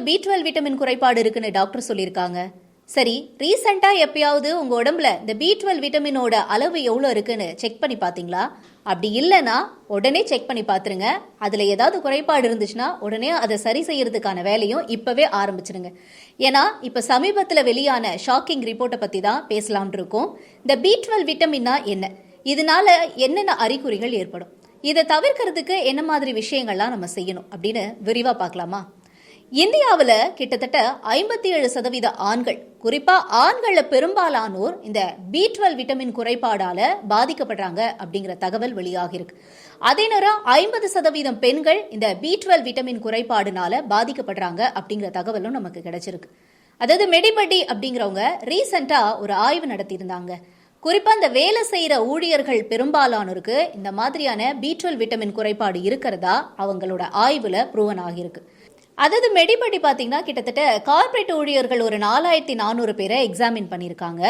உங்களுக்கு B twelve vitamin குறைபாடு இருக்குன்னு டாக்டர் சொல்லியிருக்காங்க. சரி ரீசெண்டா எப்பயாவது உங்க உடம்புல இந்த பி டுவெல் விட்டமினோட அளவு எவ்வளோ இருக்குன்னு செக் பண்ணி பார்த்தீங்களா? அப்படி இல்லைன்னா உடனே செக் பண்ணி பார்த்துருங்க. அதுல ஏதாவது குறைபாடு இருந்துச்சுன்னா உடனே அதை சரி செய்யறதுக்கான வேலையும் இப்பவே ஆரம்பிச்சிருங்க. ஏன்னா இப்ப சமீபத்துல வெளியான ஷாக்கிங் ரிப்போர்ட்டை பத்தி தான் பேசலாம்னு இருக்கோம். இந்த பி டுவெல் விட்டமின்னா என்ன? இதனால என்னென்ன அறிகுறிகள் ஏற்படும்? இதை தவிர்க்கிறதுக்கு என்ன மாதிரி விஷயங்கள்லாம் நம்ம செய்யணும் அப்படின்னு விரிவா பார்க்கலாமா? இந்தியாவில் கிட்டத்தட்ட ஐம்பத்தி ஏழு சதவீத ஆண்கள் குறிப்பா ஆண்களில் பெரும்பாலானோர் இந்த பி டுவெல் விட்டமின் குறைபாடால பாதிக்கப்படுறாங்க அப்படிங்கிற தகவல் வெளியாகிருக்கு அதே நேரம் ஐம்பது சதவீதம் பெண்கள் இந்த பி டுவெல் விட்டமின் குறைபாடுனால பாதிக்கப்படுறாங்க அப்படிங்கிற தகவலும் நமக்கு கிடைச்சிருக்கு. அதாவது மெடிபடி அப்படிங்கிறவங்க ரீசெண்டா ஒரு ஆய்வு நடத்தியிருந்தாங்க. குறிப்பா இந்த வேலை செய்யற ஊழியர்கள் பெரும்பாலானோருக்கு இந்த மாதிரியான பி டுவெல் விட்டமின் குறைபாடு இருக்கிறதா அவங்களோட ஆய்வுல ப்ரூவன் ஆகியிருக்கு அதாவது மெடிபடி பார்த்தீங்கன்னா கிட்டத்தட்ட கார்ப்பரேட் ஊழியர்கள் ஒரு நாலாயிரத்தி நானூறு பேரை எக்ஸாமின் பண்ணியிருக்காங்க.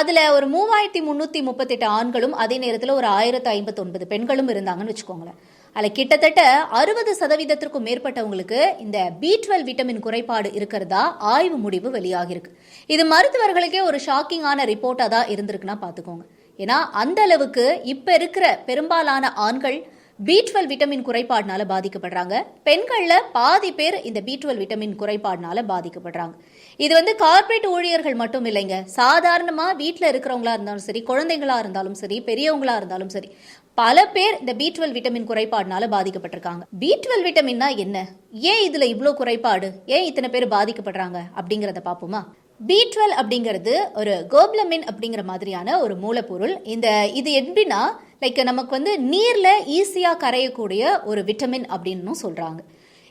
அதில் ஒரு மூவாயிரத்தி முந்நூற்றி முப்பத்தெட்டு ஆண்களும் அதே நேரத்தில் ஒரு ஆயிரத்து ஐம்பத்தொன்பது பெண்களும் இருந்தாங்கன்னு வச்சுக்கோங்களேன். அதில் கிட்டத்தட்ட அறுபது சதவீதத்திற்கும் மேற்பட்டவங்களுக்கு இந்த பி டுவெல் விட்டமின் குறைபாடு இருக்கிறதா ஆய்வு முடிவு வெளியாகிருக்கு இது மருத்துவர்களுக்கே ஒரு ஷாக்கிங்கான ரிப்போர்ட்டாக தான் இருந்திருக்குன்னா பார்த்துக்கோங்க. ஏன்னா அந்த அளவுக்கு இப்போ இருக்கிற பெரும்பாலான ஆண்கள் பி டுவெல் விட்டமின் குறைபாடுனால பாதிக்கப்படுறாங்க. பெண்கள்ல பாதி பேர் இந்த பி டுவெல் விட்டமின் குறைபாடுனால பாதிக்கப்படுறாங்க. இது வந்து கார்ப்பரேட் ஊழியர்கள் மட்டும் இல்லைங்க. சாதாரணமா வீட்டில் இருக்கிறவங்களா இருந்தாலும் சரி குழந்தைங்களா இருந்தாலும் சரி பெரியவங்களா இருந்தாலும் சரி பல பேர் இந்த பி டுவெல் விட்டமின் குறைபாடுனால பாதிக்கப்பட்டிருக்காங்க. பி டுவெல் விட்டமின்னா என்ன? ஏன் இதுல இவ்வளோ குறைபாடு? ஏன் இத்தனை பேர் பாதிக்கப்படுறாங்க? அப்படிங்கிறத பார்ப்போமா? பி டுவெல் அப்படிங்கிறது ஒரு கோப்லமின் அப்படிங்கிற மாதிரியான ஒரு மூலப்பொருள். இந்த இது எப்படின்னா லைக் நமக்கு வந்து நீர்ல ஈஸியா கரையக்கூடிய ஒரு விட்டமின் அப்படின்னு சொல்றாங்க.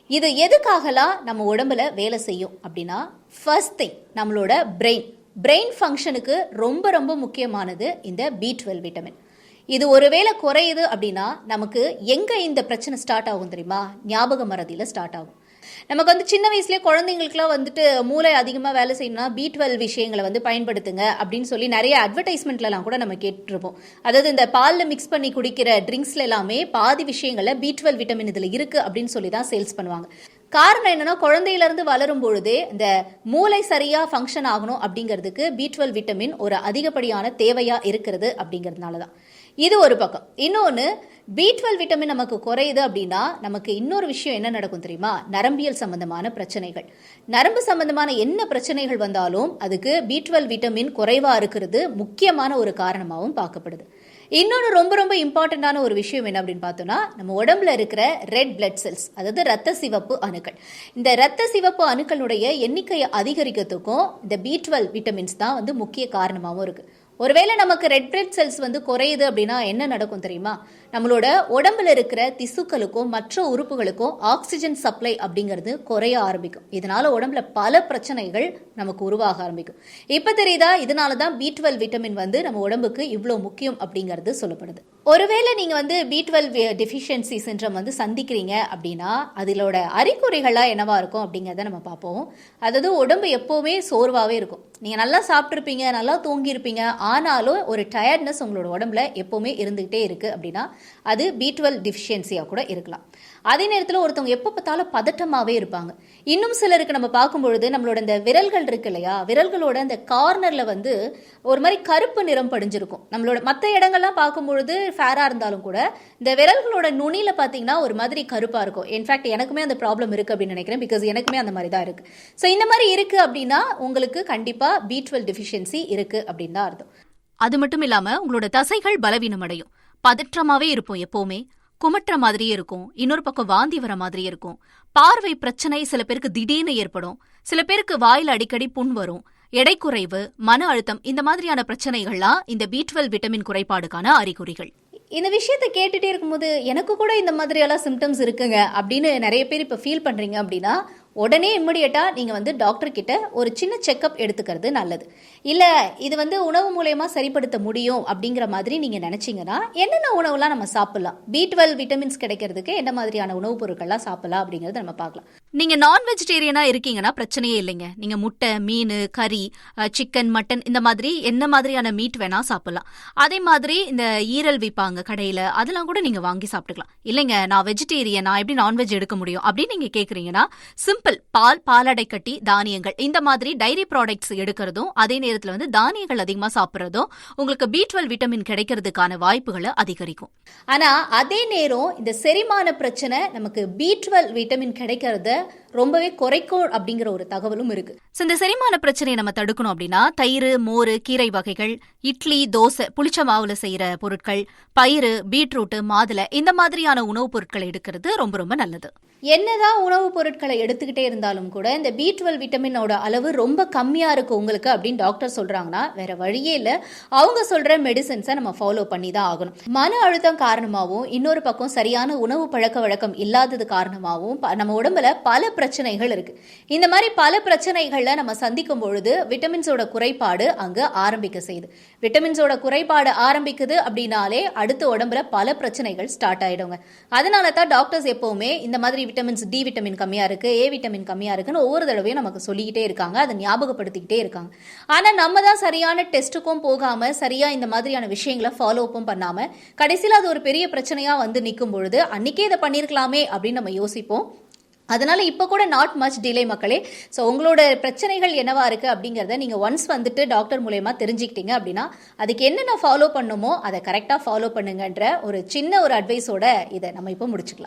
இது எதுக்காகலாம் நம்ம உடம்புல வேலை செய்யும் அப்படின்னா ஃபர்ஸ்ட் திங் நம்மளோட பிரெயின் பிரெயின் ஃபங்க்ஷனுக்கு ரொம்ப ரொம்ப முக்கியமானது இந்த பி டுவெல் விட்டமின் இது ஒருவேளை குறையுது அப்படின்னா நமக்கு எங்க இந்த பிரச்சனை ஸ்டார்ட் ஆகும் தெரியுமா? ஞாபக மறதியில ஸ்டார்ட் ஆகும். நமக்கு வந்து சின்ன வயசுலேயே குழந்தைங்களுக்குலாம் வந்துட்டு மூளை அதிகமாக வேலை செய்யணும்னா பி டுவெல் விஷயங்களை வந்து பயன்படுத்துங்க அப்படின்னு சொல்லி நிறைய அட்வர்டைஸ்மெண்ட்லலாம் கூட நம்ம கேட்டிருப்போம். அதாவது இந்த பாலில் மிக்ஸ் பண்ணி குடிக்கிற ட்ரிங்க்ஸ்ல எல்லாமே பாதி விஷயங்கள்ல பி டுவெல் விட்டமின் இதில் இருக்கு அப்படின்னு சொல்லி தான் சேல்ஸ் பண்ணுவாங்க. காரணம் என்னன்னா குழந்தையிலேருந்து வளரும் பொழுதே இந்த மூளை சரியா ஃபங்க்ஷன் ஆகணும் அப்படிங்கிறதுக்கு பி டுவெல் விட்டமின் ஒரு அதிகப்படியான தேவையா இருக்கிறது அப்படிங்கிறதுனால தான் இது ஒரு பக்கம். இன்னொன்று பி டுவெல் விட்டமின் நமக்கு குறையுது அப்படின்னா நமக்கு இன்னொரு விஷயம் என்ன நடக்கும் தெரியுமா? நரம்பியல் சம்பந்தமான பிரச்சனைகள். நரம்பு சம்பந்தமான என்ன பிரச்சனைகள் வந்தாலும் அதுக்கு பி டுவெல் விட்டமின் குறைவா இருக்கிறது முக்கியமான ஒரு காரணமாகவும் பார்க்கப்படுது. இன்னொன்று ரொம்ப ரொம்ப இம்பார்ட்டண்டான ஒரு விஷயம் என்ன அப்படின்னு பார்த்தோம்னா நம்ம உடம்புல இருக்கிற ரெட் பிளட் செல்ஸ் அதாவது ரத்த சிவப்பு அணுக்கள். இந்த ரத்த சிவப்பு அணுக்களுடைய எண்ணிக்கையை அதிகரிக்கிறதுக்கும் இந்த பி டுவெல் விட்டமின்ஸ் தான் வந்து முக்கிய காரணமாகவும் இருக்குது ஒருவேளை நமக்கு ரெட் பிளட் செல்ஸ் வந்து குறையுது அப்படின்னா என்ன நடக்கும் தெரியுமா? நம்மளோட உடம்புல இருக்கிற திசுக்களுக்கும் மற்ற உறுப்புகளுக்கும் ஆக்சிஜன் சப்ளை அப்படிங்கிறது குறைய ஆரம்பிக்கும். இதனால உடம்புல பல பிரச்சனைகள் நமக்கு உருவாக ஆரம்பிக்கும். இப்ப தெரியுதா? இதனால தான் பி டுவெல் விட்டமின் வந்து நம்ம உடம்புக்கு இவ்வளோ முக்கியம் அப்படிங்கிறது சொல்லப்படுது. ஒருவேளை நீங்க வந்து பி டுவெல் டெஃபிஷியன்சி சின்ரம் வந்து சந்திக்கிறீங்க அப்படின்னா அதிலோட அறிகுறிகளாக என்னவா இருக்கும் அப்படிங்கிறத நம்ம பார்ப்போம். அதாவது உடம்பு எப்போவுமே சோர்வாகவே இருக்கும். நீங்கள் நல்லா சாப்பிட்ருப்பீங்க நல்லா தூங்கியிருப்பீங்க ஆனாலும் ஒரு டயர்ட்னஸ் உங்களோட உடம்புல எப்போவுமே இருந்துகிட்டே இருக்குது அப்படின்னா அது பி டுவெல் டிஃபிஷியன்சியாக கூட இருக்கலாம். அதே நேரத்தில் ஒருத்தவங்க எப்போ பார்த்தாலும் பதட்டமாகவே இருப்பாங்க. இன்னும் சிலருக்கு நம்ம பார்க்கும்பொழுது நம்மளோட இந்த விரல்கள் இருக்கு இல்லையா? விரல்களோட அந்த கார்னரில் வந்து ஒரு மாதிரி கருப்பு நிறம் படிஞ்சிருக்கும். நம்மளோட மற்ற இடங்கள்லாம் பார்க்கும்பொழுது ஃபேராக இருந்தாலும் கூட இந்த விரல்களோட நுனியில் பார்த்தீங்கன்னா ஒரு மாதிரி கருப்பாக இருக்கும். இன்ஃபேக்ட் எனக்குமே அந்த ப்ராப்ளம் இருக்குது அப்படின்னு நினைக்கிறேன். பிகாஸ் எனக்குமே அந்த மாதிரி தான் இருக்குது ஸோ இந்த மாதிரி இருக்குது அப்படின்னா உங்களுக்கு கண்டிப்பாக பி டுவெல் டிஃபிஷியன்சி இருக்குது அப்படின்னு தான் அர்த்தம். அது மட்டும் இல்லாமல் உங்களோட தசைகள் பலவீனம் அடையும் பதற்றமாவே இருப்போம் எப்பவுமே. குமட்டுற மாதிரியே இருக்கும். இன்னொரு பக்கம் வாந்தி வர மாதிரியே இருக்கும். பார்வை பிரச்சனை சில பேருக்கு திடீர்னு ஏற்படும். சில பேருக்கு வாயில் அடிக்கடி புண் வரும். எடை குறைவு மன அழுத்தம் இந்த மாதிரியான பிரச்சனைகள்லாம் இந்த பி டுவெல் விட்டமின் குறைபாடுக்கான அறிகுறிகள். இந்த விஷயத்தை கேட்டுட்டே இருக்கும்போது எனக்கு கூட இந்த மாதிரியெல்லாம் சிம்டம்ஸ் இருக்குங்க அப்படின்னு நிறைய பேர் இப்போ ஃபீல் பண்ணுறீங்க அப்படின்னா உடனே இம்மிடியட்டாக நீங்கள் வந்து டாக்டர்கிட்ட ஒரு சின்ன செக்கப் எடுத்துக்கிறது நல்லது. இல்லை இது வந்து உணவு மூலயமா சரிப்படுத்த முடியும் அப்படிங்கிற மாதிரி நீங்கள் நினச்சிங்கன்னா என்னென்ன உணவுலாம் நம்ம சாப்பிட்லாம்? பி டுவெல் விட்டமின்ஸ் கிடைக்கிறதுக்கு என்ன மாதிரியான உணவுப் பொருட்கள்லாம் சாப்பிடலாம் அப்படிங்கிறத நம்ம பார்க்கலாம். நீங்கள் நான் வெஜிடேரியனாக இருக்கீங்கன்னா பிரச்சனையே இல்லைங்க. நீங்கள் முட்டை மீன் கறி சிக்கன் மட்டன் இந்த மாதிரி என்ன மாதிரியான மீட் வேணால் சாப்பிட்லாம். அதே மாதிரி இந்த ஈரல் விற்பாங்க கடையில் அதெல்லாம் கூட நீங்கள் வாங்கி சாப்பிட்டுக்கலாம். இல்லைங்க நான் வெஜிடேரியன் நான் எப்படி நான்வெஜ் எடுக்க முடியும் அப்படின்னு நீங்கள் கேட்குறீங்கன்னா சிம்பிள் சிம்பிள் பால் பாலடை கட்டி தானியங்கள். இந்த மாதிரி டைரி ப்ராடக்ட்ஸ் எடுக்கிறதும் அதே நேரத்தில் வந்து தானியங்கள் அதிகமாக சாப்பிட்றதும் உங்களுக்கு பி டுவெல் விட்டமின் கிடைக்கிறதுக்கான வாய்ப்புகளை அதிகரிக்கும். ஆனால் அதே நேரம் இந்த செரிமான பிரச்சனை நமக்கு பி டுவெல் விட்டமின் கிடைக்கிறத ரொம்பவே குறைக்கும் அப்படிங்கிற ஒரு தகவலும் இருக்கு. So, இந்த செரிமான பிரச்சனையை நம்ம தடுக்கணும் அப்படின்னா தயிர் மோர் கீரை வகைகள் இட்லி தோசை புளிச்ச மாவுல செய்யற பொருட்கள் பயிறு பீட்ரூட் மாதுளை இந்த மாதிரியான உணவுப் பொருட்களை எடுக்கிறது ரொம்ப ரொம்ப நல்லது. என்னதான் உணவுப் பொருட்களை எடுத்துக்கிட்டே இருந்தாலும் கூட இந்த பி டுவெல் விட்டமினோட அளவு ரொம்ப கம்மியா இருக்கு உங்களுக்கு அப்படின்னு டாக்டர் சொல்றாங்கன்னா வேற வழியே இல்ல. அவங்க சொல்ற மெடிசன்ஸை நம்ம ஃபாலோ பண்ணி தான் ஆகணும். மன அழுத்தம் காரணமாகவும் இன்னொரு பக்கம் சரியான உணவு பழக்க வழக்கம் இல்லாதது காரணமாகவும் நம்ம உடம்புல பல பிரச்சனைகள் இருக்கு. இந்த மாதிரி பல பிரச்சனைகள்ல நம்ம சந்திக்கும் பொழுது விட்டமின்ஸோட குறைபாடு அங்க ஆரம்பிக்க செய்யுது. விட்டமின்ஸோட குறைபாடு ஆரம்பிக்குது அப்படின்னாலே அடுத்த உடம்புல பல பிரச்சனைகள் ஸ்டார்ட் ஆயிடுங்க. அதனால தான் டாக்டர்ஸ் எப்பவுமே இந்த மாதிரி விட்டமின்ஸ் டி விட்டமின் கம்மியா இருக்கு ஏ விட்டமின் கம்மியா இருக்குன்னு ஒவ்வொரு தடவையும் நமக்கு சொல்லிக்கிட்டே இருக்காங்க அதை ஞாபகப்படுத்திக்கிட்டே இருக்காங்க. ஆனா நம்ம தான் சரியான டெஸ்ட்டுக்கும் போகாம சரியா இந்த மாதிரியான விஷயங்களை ஃபாலோ அப்பும் பண்ணாம கடைசியில் அது ஒரு பெரிய பிரச்சனையா வந்து நிற்கும் பொழுது அன்னைக்கே இதை பண்ணியிருக்கலாமே அப்படின்னு நம்ம யோசிப்போம். அதனால் இப்போ கூட நாட் மச் டிலே மக்களே. ஸோ உங்களோட பிரச்சனைகள் என்னவா இருக்குது அப்படிங்கிறத நீங்கள் ஒன்ஸ் வந்துட்டு டாக்டர் மூலயமா தெரிஞ்சுக்கிட்டீங்க அப்படின்னா அதுக்கு என்னென்ன ஃபாலோ பண்ணுமோ அதை கரெக்டாக ஃபாலோ பண்ணுங்கன்ற ஒரு சின்ன ஒரு அட்வைஸோட இதை நம்ம இப்போ முடிச்சுக்கலாம்.